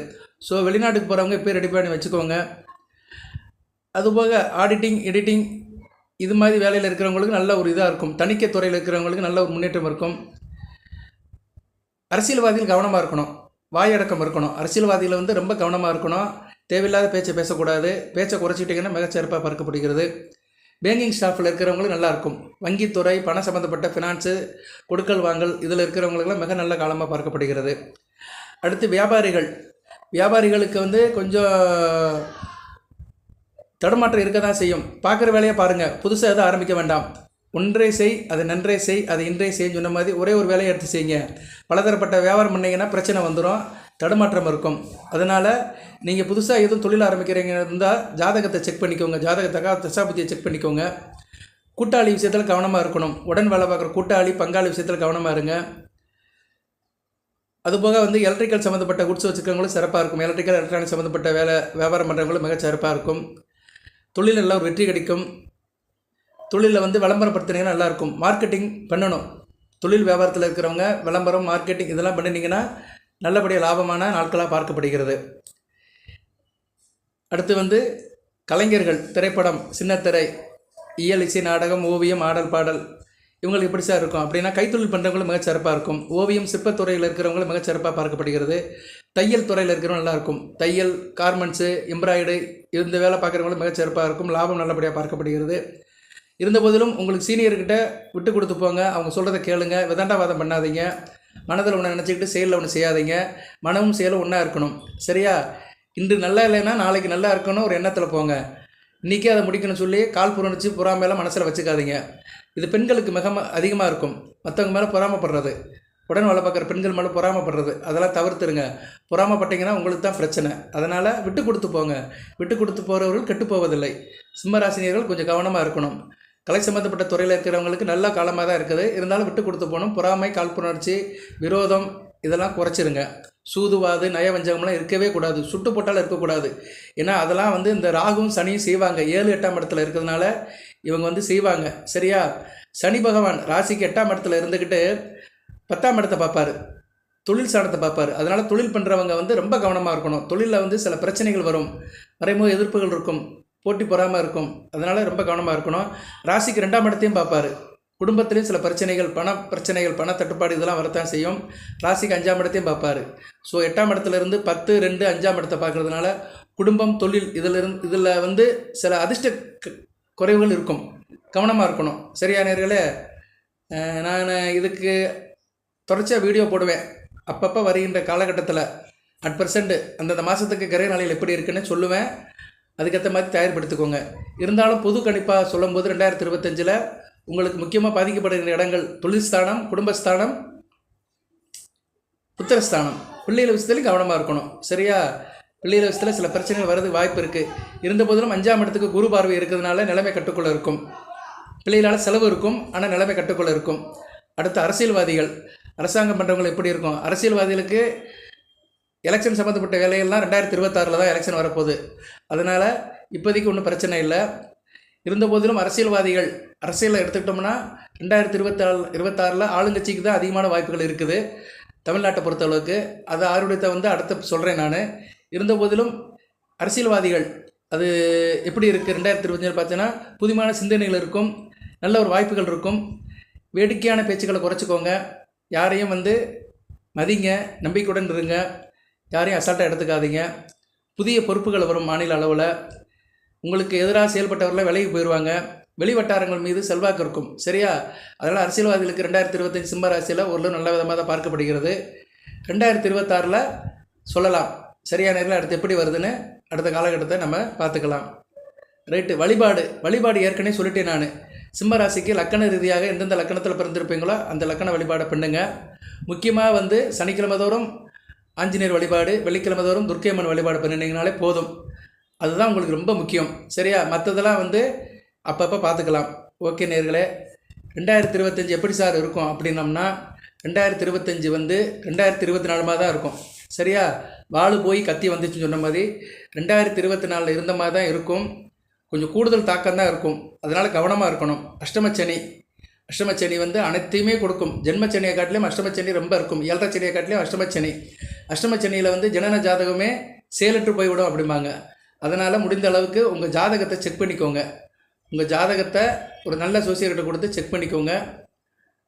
ஸோ வெளிநாட்டுக்கு போகிறவங்க இப்போ ரெடி பண்ணி வச்சுக்கோங்க. அதுபோக ஆடிட்டிங் எடிட்டிங் இது மாதிரி வேலையில் இருக்கிறவங்களுக்கு நல்ல ஒரு இதாக இருக்கும். தணிக்கை துறையில் இருக்கிறவங்களுக்கு நல்ல ஒரு முன்னேற்றம் இருக்கும். அரசியல்வாதிகள் கவனமாக இருக்கணும். வாயடக்கம் இருக்கணும். அரசியல்வாதிகளை வந்து ரொம்ப கவனமாக இருக்கணும். தேவையில்லாத பேச்சை பேசக்கூடாது. பேச்சை குறைச்சிட்டிங்கன்னா மிகச்சிறப்பாக பார்க்கப்படுகிறது பேங்கிங் ஸ்டாஃபில் இருக்கிறவங்களுக்கு நல்லாயிருக்கும் வங்கித்துறை பணம் சம்மந்தப்பட்ட ஃபினான்ஸு கொடுக்கல் வாங்கல் இதில் இருக்கிறவங்களுக்குலாம் மிக நல்ல காலமாக பார்க்கப்படுகிறது அடுத்து வியாபாரிகள். வியாபாரிகளுக்கு வந்து கொஞ்சம் தடுமாற்றம் இருக்க தான் செய்யும். பார்க்குற வேலையை பாருங்கள் புதுசாக எதுவும் ஆரம்பிக்க வேண்டாம். ஒன்றே செய் அது நன்றே செய் அது இன்றே செய்ன்னு சொன்ன மாதிரி ஒரே ஒரு வேலையை எடுத்து செய்யுங்க. பலதரப்பட்ட வியாபாரம் பண்ணிங்கன்னா பிரச்சனை வந்துடும் தடுமாற்றம் இருக்கும். அதனால் நீங்கள் புதுசாக எதுவும் தொழில் ஆரம்பிக்கிறீங்க இருந்தால் ஜாதகத்தை செக் பண்ணிக்கோங்க. ஜாதகத்தக்கா தசாபதியை செக் பண்ணிக்கோங்க. கூட்டாளி விஷயத்தில் கவனமாக இருக்கணும். உடன் வேலை பார்க்குற கூட்டாளி பங்காளி விஷயத்தில் கவனமாக இருங்க. அதுபோக வந்து எலக்ட்ரிக்கல் சம்மந்தப்பட்ட குட்ஸ் வச்சுருக்கவங்களும் சிறப்பாக இருக்கும். எலக்ட்ரிக்கல் எலக்ட்ரானிக் சம்மந்தப்பட்ட வேலை வியாபாரம் பண்ணுறவங்களும் மிக சிறப்பாக இருக்கும். தொழில் நல்லா ஒரு வெற்றி கிடைக்கும். தொழிலில் வந்து விளம்பரப்படுத்துனீங்கன்னா நல்லாயிருக்கும் மார்க்கெட்டிங் பண்ணணும். தொழில் வியாபாரத்தில் இருக்கிறவங்க விளம்பரம் மார்க்கெட்டிங் இதெல்லாம் பண்ணினீங்கன்னா நல்லபடியாக லாபமான நாட்களாக பார்க்கப்படுகிறது. அடுத்து வந்து கலைஞர்கள் திரைப்படம் சின்னத்திரை இயல் இசை நாடகம் ஓவியம் ஆடல் பாடல் இவங்களுக்கு எப்படி சார் இருக்கும்? அப்படின்னா கைத்தொழில் பண்ணுறவங்களும் மிகச்சிறப்பாக இருக்கும். ஓவியம் சிற்பத்துறையில் இருக்கிறவங்களும் மிகச்சிறப்பாக பார்க்கப்படுகிறது. தையல் துறையில் இருக்கிறவங்க நல்லாயிருக்கும் தையல் கார்மெண்ட்ஸு எம்ப்ராய்டு இந்த வேலை பார்க்குறவங்களும் மிகச்சிறப்பாக இருக்கும். லாபம் நல்லபடியாக பார்க்கப்படுகிறது. இருந்த போதிலும் உங்களுக்கு சீனியர்கிட்ட விட்டு கொடுத்து போங்க. அவங்க சொல்கிறத கேளுங்க. விதண்டாவாதம் பண்ணாதீங்க. மனதில் ஒன்று நினச்சிக்கிட்டு செயலில் ஒன்று செய்யாதீங்க. மனமும் செயலும் ஒன்றா இருக்கணும். சரியா? இன்று நல்லா இல்லைன்னா நாளைக்கு நல்லா இருக்கணும். ஒரு எண்ணத்தில் போங்க. இன்றைக்கே அதை முடிக்கணும்னு சொல்லி கால் புரணிச்சு பொறாமையெல்லாம் மனசில் வச்சுக்காதீங்க. இது பெண்களுக்கு மிக அதிகமாக இருக்கும். மற்றவங்க மேலே பொறாமப்படுறது. உடன் வேலை பார்க்குற பெண்கள் மேலே பொறாமப்படுறது. அதெல்லாம் தவிர்த்துருங்க. பொறாமப்பட்டீங்கன்னா உங்களுக்கு தான் பிரச்சனை. அதனால் விட்டு கொடுத்து போங்க. விட்டு கொடுத்து போகிறவர்கள் கெட்டு போவதில்லை. சிம்மராசினியர்கள் கொஞ்சம் கவனமாக இருக்கணும். கலை சம்மந்தப்பட்ட துறையில் இருக்கிறவங்களுக்கு நல்ல காலமாக தான் இருக்குது. இருந்தாலும் விட்டு கொடுத்து போகணும். பொறாமை காழ்ப்புணர்ச்சி விரோதம் இதெல்லாம் குறைச்சிருங்க. சூதுவாது நயவஞ்சகம்லாம் இருக்கவே கூடாது. சுட்டு போட்டால் இருக்கக்கூடாது. ஏன்னா அதெல்லாம் வந்து இந்த ராகும் சனியும் செய்வாங்க. ஏழு எட்டாம் இடத்துல இருக்கிறதுனால இவங்க வந்து செய்வாங்க. சரியா? சனி பகவான் ராசிக்கு எட்டாம் இடத்துல இருந்துக்கிட்டு பத்தாம் இடத்தை பார்ப்பாரு. தொழில் சாணத்தை பார்ப்பாரு. அதனால் தொழில் பண்ணுறவங்க வந்து ரொம்ப கவனமாக இருக்கணும். தொழிலில் வந்து சில பிரச்சனைகள் வரும். மறைமுக எதிர்ப்புகள் இருக்கும். போட்டி பொறாமல் இருக்கும். அதனால் ரொம்ப கவனமாக இருக்கணும். ராசிக்கு ரெண்டாம் இடத்தையும் பார்ப்பாரு. குடும்பத்திலையும் சில பிரச்சனைகள் பண பிரச்சனைகள் பண தட்டுப்பாடு இதெல்லாம் வரத்தான் செய்யும். ராசிக்கு அஞ்சாம் இடத்தையும் பார்ப்பார். ஸோ எட்டாம் இடத்துலேருந்து பத்து ரெண்டு அஞ்சாம் இடத்தை பார்க்குறதுனால குடும்பம் தொழில் இதில் இருந்து இதில் வந்து சில அதிர்ஷ்ட குறைவுகள் இருக்கும். கவனமாக இருக்கணும். சரியா நேர்களே? நான் இதுக்கு தொடர்ச்சியாக வீடியோ போடுவேன். அப்பப்போ வருகின்ற காலகட்டத்தில். அட் பர்சன்ட் அந்தந்த மாதத்துக்கு கிரக நாளையில் எப்படி இருக்குன்னு சொல்லுவேன். அதுக்கேற்ற மாதிரி தயார்படுத்திக்கோங்க. இருந்தாலும் பொது கணிப்பாக சொல்லும்போது ரெண்டாயிரத்தி இருபத்தஞ்சில் உங்களுக்கு முக்கியமாக பாதிக்கப்படுகிற இடங்கள் தொழில்ஸ்தானம் குடும்பஸ்தானம் புத்திரஸ்தானம். பிள்ளைகள் விஷயத்துலையும் கவனமாக இருக்கணும். சரியா? பிள்ளைகள் விஷயத்தில் சில பிரச்சனைகள் வரது வாய்ப்பு இருக்குது இருந்த போதிலும் அஞ்சாம் இடத்துக்கு குரு பார்வை இருக்கிறதுனால நிலைமை கட்டுக்குள்ளே இருக்கும். பிள்ளைகளால் செலவு இருக்கும் ஆனால் நிலைமை கட்டுக்குள்ளே இருக்கும். அடுத்து அரசியல்வாதிகள். அரசாங்கம் பண்ணுறவங்க எப்படி இருக்கும்? அரசியல்வாதிகளுக்கு எலெக்ஷன் சம்மந்தப்பட்ட வேலையெல்லாம் ரெண்டாயிரத்தி இருபத்தாறில் தான் எலெக்ஷன் வரப்போகுது. அதனால் இப்போதைக்கு ஒன்றும் பிரச்சனை இல்லை. இருந்த போதிலும் அரசியல்வாதிகள் அரசியலில் எடுத்துக்கிட்டோம்னா ரெண்டாயிரத்தி இருபத்தாறு இருபத்தாறில் ஆளுங்கட்சிக்கு தான் அதிகமான வாய்ப்புகள் இருக்குது. தமிழ்நாட்டை பொறுத்தளவுக்கு. அது ஆருடையத்தை வந்து அடுத்து சொல்கிறேன் நான். இருந்த போதிலும் அரசியல்வாதிகள் அது எப்படி இருக்குது ரெண்டாயிரத்தி இருபத்தஞ்சு பார்த்தீங்கன்னா புதுமையான சிந்தனைகள் இருக்கும் நல்ல ஒரு வாய்ப்புகள் இருக்கும். வேடிக்கையான பேச்சுக்களை குறைச்சிக்கோங்க. யாரையும் வந்து மதிங்க நம்பிக்கையுடன் இருங்க. யாரையும் அசால்ட்டாக எடுத்துக்காதீங்க. புதிய பொறுப்புகள் வரும் மாநில அளவில். உங்களுக்கு எதிராக செயல்பட்டவர்கள விலகி போயிடுவாங்க வெளி வட்டாரங்கள் மீது செல்வாக்கு இருக்கும். சரியா? அதனால் அரசியல்வாதிகளுக்கு ரெண்டாயிரத்தி இருபத்தஞ்சு சிம்ம ராசியில் ஓரளவு நல்ல விதமாக தான் பார்க்கப்படுகிறது. ரெண்டாயிரத்தி இருபத்தாறில் சொல்லலாம். சரியான நேரில் அடுத்து எப்படி வருதுன்னு அடுத்த காலகட்டத்தை நம்ம பார்த்துக்கலாம். ரைட்டு வழிபாடு. வழிபாடு ஏற்கனவே சொல்லிட்டேன் நான். சிம்ம ராசிக்கு லக்கண ரீதியாக எந்தெந்த லக்கணத்தில் பிறந்திருப்பீங்களோ அந்த லக்கண வழிபாடை பண்ணுங்கள் முக்கியமாக வந்து சனிக்கிழமை தோறும் ஆஞ்சநேயர் வழிபாடு வெள்ளிக்கிழமை தோறும் துர்க்கையம்மன் வழிபாடு பண்ணினீங்கனாலே போதும். அதுதான் உங்களுக்கு ரொம்ப முக்கியம். சரியா? மற்றதெல்லாம் வந்து அப்பப்போ பார்த்துக்கலாம். ஓகே நேர்களே. ரெண்டாயிரத்தி இருபத்தஞ்சி எப்படி சார் இருக்கும் அப்படின்னம்னா ரெண்டாயிரத்தி இருபத்தஞ்சி வந்து ரெண்டாயிரத்தி இருபத்தி நாலு மாதிரி தான் இருக்கும். சரியா? வாழு போய் கத்தி வந்துச்சுன்னு சொன்ன மாதிரி ரெண்டாயிரத்தி இருபத்தி நாலில் இருந்த மாதிரி தான் இருக்கும். கொஞ்சம் கூடுதல் தாக்கம் தான் இருக்கும். அதனால் கவனமாக இருக்கணும். அஷ்டமச்சனி. அஷ்டமச்சனி வந்து அனைத்தையுமே கொடுக்கும். ஜென்மச்சனியை காட்டிலும் அஷ்டமச்சனி ரொம்ப இருக்கும். ஏழரை சனியை காட்டிலும் அஷ்டமச்சனி. அஷ்டமச்சனியில் வந்து ஜனன ஜாதகமே செயலற்று போய்விடும் அப்படிம்பாங்க. அதனால் முடிந்த அளவுக்கு உங்கள் ஜாதகத்தை செக் பண்ணிக்கோங்க. உங்கள் ஜாதகத்தை ஒரு நல்ல சோசியர்கிட்ட கொடுத்து செக் பண்ணிக்கோங்க.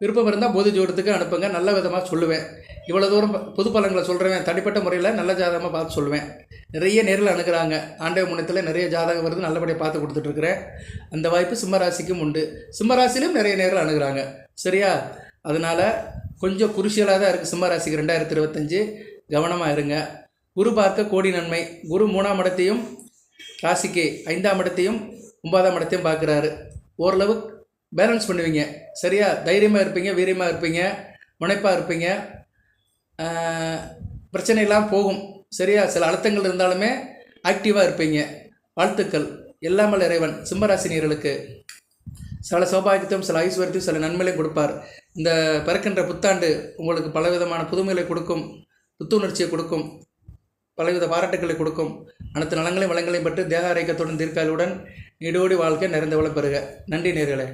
விருப்பம் இருந்தால் பொது ஜோடத்துக்கு அனுப்புங்க. நல்ல விதமாக சொல்லுவேன். இவ்வளோ தூரம் பொது பலன்களை சொல்கிறேன் தனிப்பட்ட முறையில் நல்ல ஜாதகமாக பார்த்து சொல்லுவேன். நிறைய நேரில் அணுகிறாங்க. ஆண்டவ முன்னத்தில் நிறைய ஜாதகம் வருது. நல்லபடியாக பார்த்து கொடுத்துட்ருக்குறேன் அந்த வாய்ப்பு சிம்மராசிக்கும் உண்டு. சிம்மராசிலையும் நிறைய நேரில் அணுகிறாங்க. சரியா? அதனால் கொஞ்சம் குருஷியலாக தான் இருக்குது சிம்மராசிக்கு ரெண்டாயிரத்தி இருபத்தஞ்சு. கவனமாக இருங்க. குரு பார்க்க கோடி நன்மை. குரு மூணாம் இடத்தையும் ராசிக்கு ஐந்தாம் இடத்தையும் ஒன்பதாம் இடத்தையும் பார்க்குறாரு. ஓரளவு பேலன்ஸ் பண்ணுவீங்க. சரியா? தைரியமாக இருப்பீங்க வீரியமாக இருப்பீங்க முனைப்பாக இருப்பீங்க. ஆஹ், பிரச்சனையெல்லாம் போகும். சரியா? சில அழுத்தங்கள் இருந்தாலுமே ஆக்டிவாக இருப்பீங்க. வாழ்த்துக்கள். எல்லாமல் இறைவன் சிம்மராசினியர்களுக்கு. சில சௌபாகியத்தையும் சில ஐஸ்வர்யத்தையும் சில நன்மைகளையும் கொடுப்பார். இந்த பிறக்கின்ற புத்தாண்டு உங்களுக்கு பலவிதமான புதுமைகளை கொடுக்கும் புத்துணர்ச்சியை கொடுக்கும் பலவித பாராட்டுக்களை கொடுக்கும். அனைத்து நலங்களையும் வளங்களையும் பெற்று தேக ஆரோக்கியத்துடன் தீர்க்காலுடன் நீடோடி வாழ்க்கை நிறைந்த வளம் பெறுக. நன்றி நேர்களே.